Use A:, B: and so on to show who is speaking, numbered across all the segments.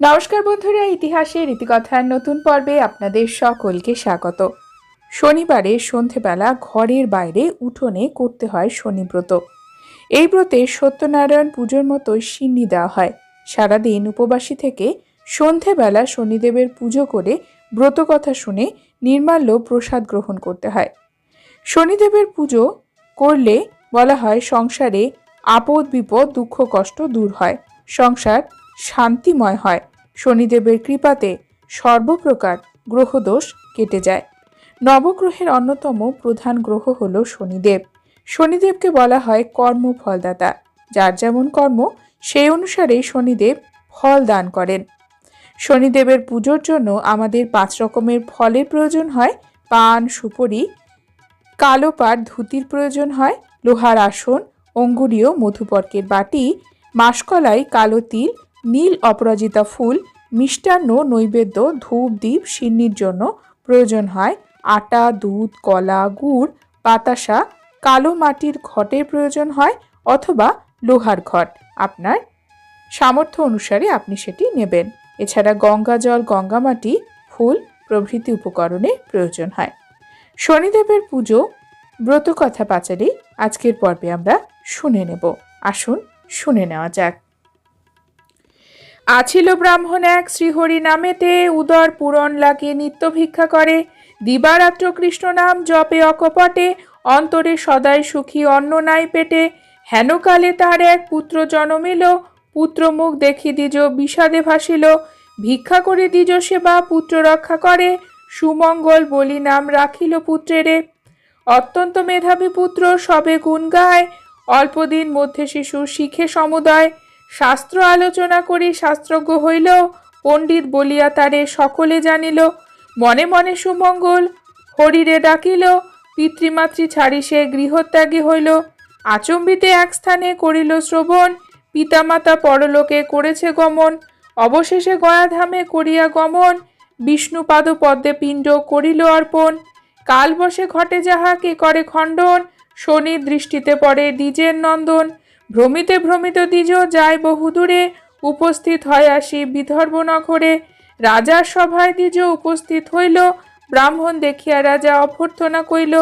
A: নমস্কার বন্ধুরা, ইতিহাসে রীতিকথার নতুন পর্বে আপনাদের সকলকে স্বাগত। শনিবারে সন্ধেবেলা ঘরের বাইরে উঠোনে করতে হয় শনিব্রত। এই ব্রতে সত্যনারায়ণ পুজোর মতো সিন্নি দেওয়া হয়। সারাদিন উপবাসী থেকে সন্ধেবেলা শনিদেবের পুজো করে ব্রত কথা শুনে নির্মাল্য প্রসাদ গ্রহণ করতে হয়। শনিদেবের পুজো করলে বলা হয় সংসারে আপদ বিপদ দুঃখ কষ্ট দূর হয়। সংসার শান্তিময় হয়। শনিদেবের কৃপাতে সর্বপ্রকার গ্রহদোষ কেটে যায়। নবগ্রহের অন্যতম প্রধান গ্রহ হল শনিদেব। শনিদেবকে বলা হয় কর্মফলদাতা। যার যেমন কর্ম, সেই অনুসারে শনিদেব ফল দান করেন। শনিদেবের পুজোর জন্য আমাদের পাঁচ রকমের ফলের প্রয়োজন হয়। পান, সুপরি, কালো পাট ধুতির প্রয়োজন হয়, লোহার আসন, অঙ্গুরীয় মধুপর্কের বাটি, মাসকলাই, কালো তিল নীল অপরাজিতা ফুল, মিষ্টান্ন নৈবেদ্য, ধূপ দ্বীপ সিন্নির জন্য প্রয়োজন হয়। আটা, দুধ, কলা, গুড়, বাতাসা, কালো মাটির ঘটের প্রয়োজন হয় অথবা লোহার ঘট। আপনার সামর্থ্য অনুসারে আপনি সেটি নেবেন। এছাড়া গঙ্গা জল গঙ্গামাটি ফুল প্রভৃতি উপকরণে প্রয়োজন হয়। শনিদেবের পুজো, ব্রতকথা পাচারি, আজকের পর্বে আমরা শুনে নেব। আসুন শুনে নেওয়া যাক। আছিল ব্রাহ্মণ এক শ্রীহরি নামেতে উদর পূরণ লাগে নিত্য ভিক্ষা করে। দিবারাত্র কৃষ্ণ নাম জপে অকপটে, অন্তরে সদাই সুখী অন্ন নাই পেটে। হেনকালে তার এক পুত্র জনমিল পুত্র মুখ দেখি দিজ বিষাদে ভাসিল। ভিক্ষা করে দিজ সেবা পুত্র রক্ষা করে, সুমঙ্গল বলি নাম রাখিল পুত্রেরে। অত্যন্ত মেধাবী পুত্র সবে গুণ গায়, অল্পদিন মধ্যে শিশু শিখে সমুদয়। শাস্ত্র আলোচনা করি, শাস্ত্রজ্ঞ হইল পণ্ডিত বলিয়া তারে সকলে জানিল, মনে মনে সুমঙ্গল, হরিরে ডাকিল, পিতৃমাতৃ ছাড়ি সে গৃহত্যাগী হইল, আচম্বিতে এক স্থানে করিল শ্রবণ, পিতামাতা পরলোকে করেছে গমন, অবশেষে গয়াধামে করিয়া গমন বিষ্ণুপাদ পদ্মে পিণ্ড করিল অর্পণ কাল বসে ঘটে যাহা কে করে খণ্ডন শনির দৃষ্টিতে পড়ে দ্বিজের নন্দন ভ্রমিতে ভ্রমিত দ্বিজ যায় বহুদূরে উপস্থিত হয় আসি বিদর্ভ নগরে রাজার সভায় দ্বিজ উপস্থিত হইল, ব্রাহ্মণ দেখিয়া রাজা অভ্যর্থনা কইল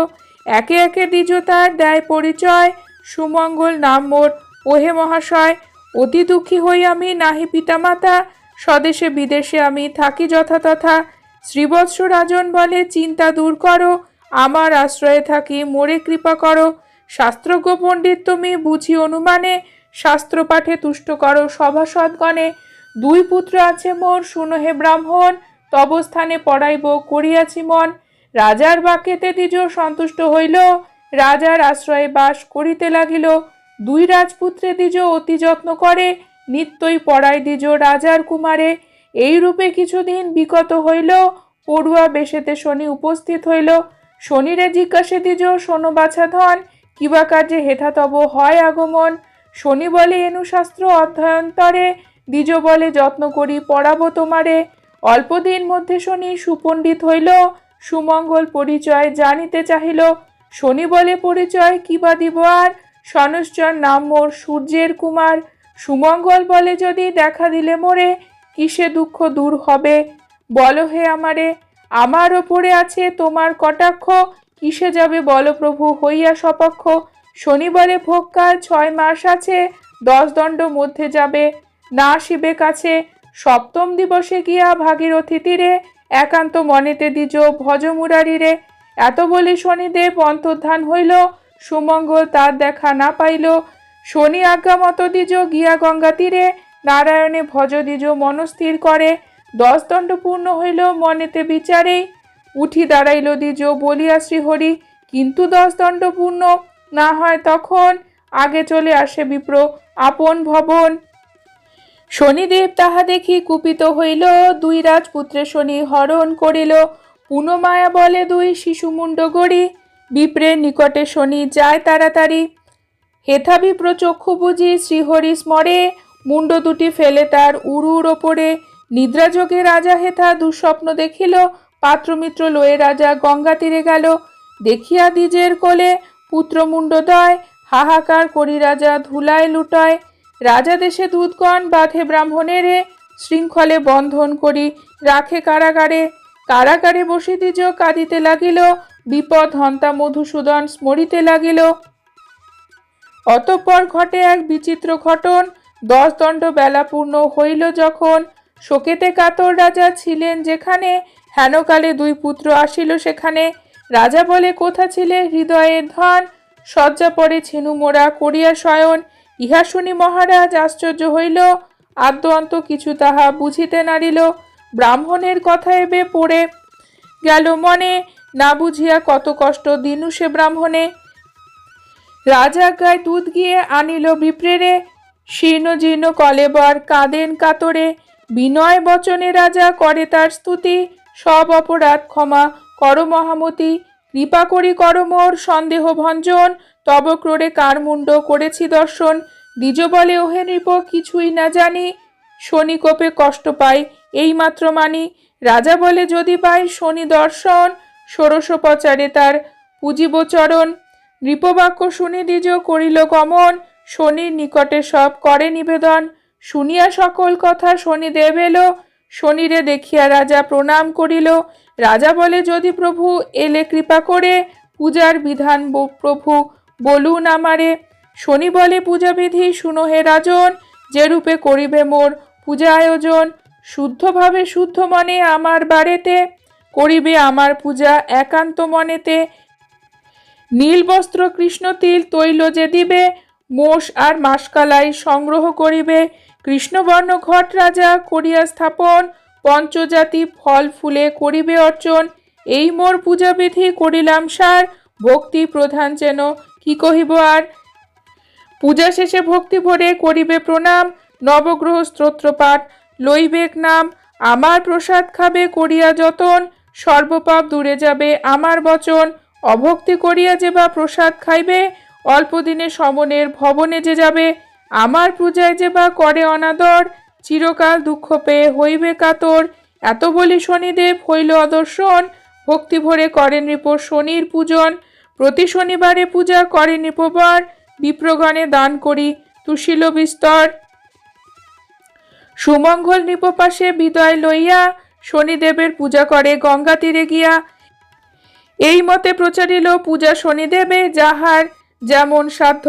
A: একে একে দ্বিজ তার দেয় পরিচয়, সুমঙ্গল নাম মোর ওহে মহাশয়, অতি দুঃখী হই আমি, নাহি পিতামাতা, স্বদেশে বিদেশে আমি থাকি যথাতথা। শ্রীবৎস রাজন বলে, চিন্তা দূর করো, আমার আশ্রয়ে থাকি, মোরে কৃপা করো। শাস্ত্রজ্ঞ পণ্ডিত তুমি বুঝি অনুমানে শাস্ত্র পাঠে তুষ্ট করো সভাসদগণে, দুই পুত্র আছে মোর, শুনো হে ব্রাহ্মণ তব স্থানে পড়াইব, করিয়াছি মন। রাজার বাক্যেতে দ্বিজ সন্তুষ্ট হইল, রাজার আশ্রয়ে বাস করিতে লাগিল। দুই রাজপুত্রে দ্বিজ অতি যত্ন করে, নিত্যই পড়ায় দ্বিজ রাজার কুমারে। এই রূপে কিছুদিন বিগত হইল, পড়ুয়া বেশেতে শনি উপস্থিত হইল। শনিরে জিজ্ঞাসে দ্বিজ, শোনো বাছা ধন কিবা কার্যে হেথা তব হয় আগমন। শনি বলে, এনুশাস্ত্র অধ্যয়ন্তরে দ্বিজ বলে, যত্ন করি, পড়াবো তোমারে। অল্পদিন মধ্যে শনি সুপণ্ডিত হইল, সুমঙ্গল পরিচয় জানিতে চাহিল। শনি বলে, পরিচয় কিবা দিব আর? সনশ্চর নাম মোর সূর্যের কুমার। সুমঙ্গল বলে, যদি দেখা দিলে মোরে, কিসে দুঃখ দূর হবে? বলো হে আমারে, আমার ওপরে আছে তোমার কটাক্ষ। কিসে যাবে বলো প্রভু? হইয়া সপক্ষ শনিবারে ভোগকাল ছয় মাস আছে, দশ দণ্ড মধ্যে যাবে। না শিবে কাছে, সপ্তম দিবসে গিয়া ভাগীরথী তীরে, একান্ত মনেতে দ্বিজ ভজ মুরারিরে এত বলে শনিদেব অন্তর্ধান হইল, সুমঙ্গল তার দেখা না পাইল। শনি আজ্ঞা মতো দ্বিজ গিয়া গঙ্গা তীরে, নারায়ণে ভজ দিজ মনস্থির করে। দশ দণ্ড পূর্ণ হইল মনেতে বিচারেই উঠি দাঁড়াইল দ্বিজ, বলিয়া শ্রীহরি, কিন্তু দশ দণ্ড পূর্ণ, না হয় তখন আগে চলে আসে বিপ্র, আপন ভবন। শনিদেব তাহা দেখি কুপিত হইল, দুই রাজপুত্রে শনি হরণ করিল, পুনমায়া বলে দুই শিশু মুন্ড গড়ি, বিপ্রের নিকটে শনি যায় তাড়াতাড়ি। হেথা বিপ্র চক্ষু বুঝি শ্রীহরি স্মরে মুন্ড দুটি ফেলে তার উড়ুর ওপরে। নিদ্রাযোগে রাজা হেথা দুঃস্বপ্ন দেখিল পাত্রমিত্র লয়ে রাজা গঙ্গা তীরে গেল। দেখিয়া দ্বিজের কোলে পুত্রমুণ্ডদয়, হাহাকার করি রাজা ধুলায় লুটায়। রাজা দেশে দুধগণ বাঁধে ব্রাহ্মণেরে, শৃঙ্খলে বন্ধন করি রাখে কারাগারে। কারাগারে বসে দ্বিজ কাঁদিতে লাগিল, বিপদ হন্তা মধুসূদন স্মরিতে লাগিল। অতঃপর ঘটে এক বিচিত্র ঘটন, দশ দণ্ড হইল যখন। শোকেতে কাতর রাজা ছিলেন যেখানে হেনকালে দুই পুত্র আসিল সেখানে। রাজা বলে, কোথা ছিলে হৃদয়ের ধন? শয্যা পরে ছিনু মোড়া করিয়া শয়ন। ইহা শুনি মহারাজ আশ্চর্য হইল। আদ্য অন্ত কিছু তাহা বুঝিতে নারিল ব্রাহ্মণের কথা এবে পড়ে গেল মনে। না বুঝিয়া কত কষ্ট দিনু সে ব্রাহ্মণে। রাজা গায়ে দুধ গিয়ে আনিল বিপ্রেরে। শীর্ণ জীর্ণ কলেবর কাঁদেন কাতরে। বিনয় বচনে রাজা করে তার স্তুতি। সব অপরাধ ক্ষমা কর মহামতি, কৃপা করি কর মোর সন্দেহ ভঞ্জন, তব ক্রোড়ে কার মুন্ড করেছি দর্শন দ্বিজ বলে ওহে নৃপ কিছুই না জানি, শনি কোপে কষ্ট পাই এই মাত্র মানি, রাজা বলে যদি পাই শনি দর্শন, ষোড়শ পচারে তার পুজিব চরণ, নৃপবাক্য শুনি দ্বিজ করিল গমন, শনির নিকটে সব করে নিবেদন, শুনিয়া সকল কথা শনিদেব এলো শনিরে দেখিয়া রাজা প্রণাম করিল। রাজা বলে, যদি প্রভু এলে কৃপা করে পূজার বিধান প্রভু বলুন আমারে। শনি বলে, পূজাবিধি শুনো হে রাজন, যে রূপে করিবে মোর পূজা আয়োজন। শুদ্ধভাবে শুদ্ধ মনে আমার বাড়িতে, করিবে আমার পূজা একান্ত মনেতে। নীল বস্ত্র কৃষ্ণ তিল তৈল যে দিবে, মোষ আর মাসকালাই সংগ্রহ করিবে। কৃষ্ণবর্ণ ঘট রাজা করিয়া স্থাপন, পঞ্চজাতি ফল ফুলে করিবে অর্চন। এই মোর পূজাবিধি করিলাম সার, ভক্তি প্রধান যেন, কি কহিব আর? পূজা শেষে ভক্তি ভরে করিবে প্রণাম, নবগ্রহ স্তোত্রপাঠ, লইবেক নাম, আমার প্রসাদ খাবে করিয়া যতন, সর্বপাপ দূরে যাবে আমার বচন, অভক্তি করিয়া যে বা প্রসাদ খাইবে, অল্প দিনে সমনের ভবনে যে যাবে আমার পূজায় যে বা করে অনাদর, চিরকাল দুঃখ পেয়ে হইবে কাতর এত বলি শনিদেব হইল অদর্শন, ভক্তি ভরে করে নৃপ শনির পূজন। প্রতি শনিবারে পূজা করে নৃপবার বিপ্রগণে দান করি তুশিল বিস্তর। সুমঙ্গল নৃপপাশে বিদয় লইয়া শনিদেবের পূজা করে গঙ্গা তীরে গিয়া। এই মতে প্রচারিল পূজা শনিদেবে যাহার যেমন সাধ্য,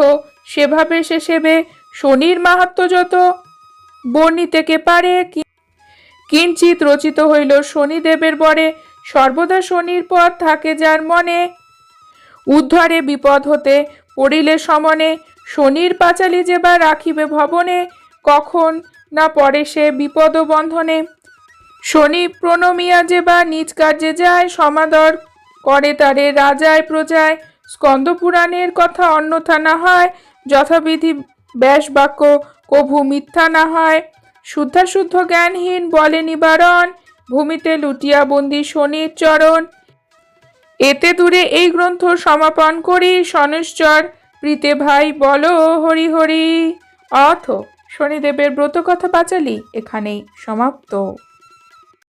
A: সেভাবে সে সেবে শনির মাহাত্ম যত বর্ণিতে কে পারে কিঞ্চিত রচিত হইল শনিদেবের বরে, সর্বদা শনির পথ থাকে যার মনে। উদ্ধারে বিপদ হতে পড়িলে সমনে, শনির পাঁচালি যে বা রাখিবে ভবনে, কখন না পড়ে সে বিপদ বন্ধনে। শনি প্রণমিয়া যে বা নিজ কার্যে যায়, সমাদর করে তারে, রাজায়, প্রজায় স্কন্দ পুরাণের কথা অন্যথা না হয়, যথাবিধি ব্যাস বাক্য কভু মিথ্যা না হয়। শুদ্ধাশুদ্ধ জ্ঞানহীন বলে নিবারণ। ভূমিতে লুটিয়া বন্দি শনির চরণ। এতে দূরে এই গ্রন্থ সমাপন করি শনেশ্বর প্রীতে ভাই, বলো হরি হরি। অথ শনিদেবের ব্রত কথা পাঁচালি এখানেই সমাপ্ত।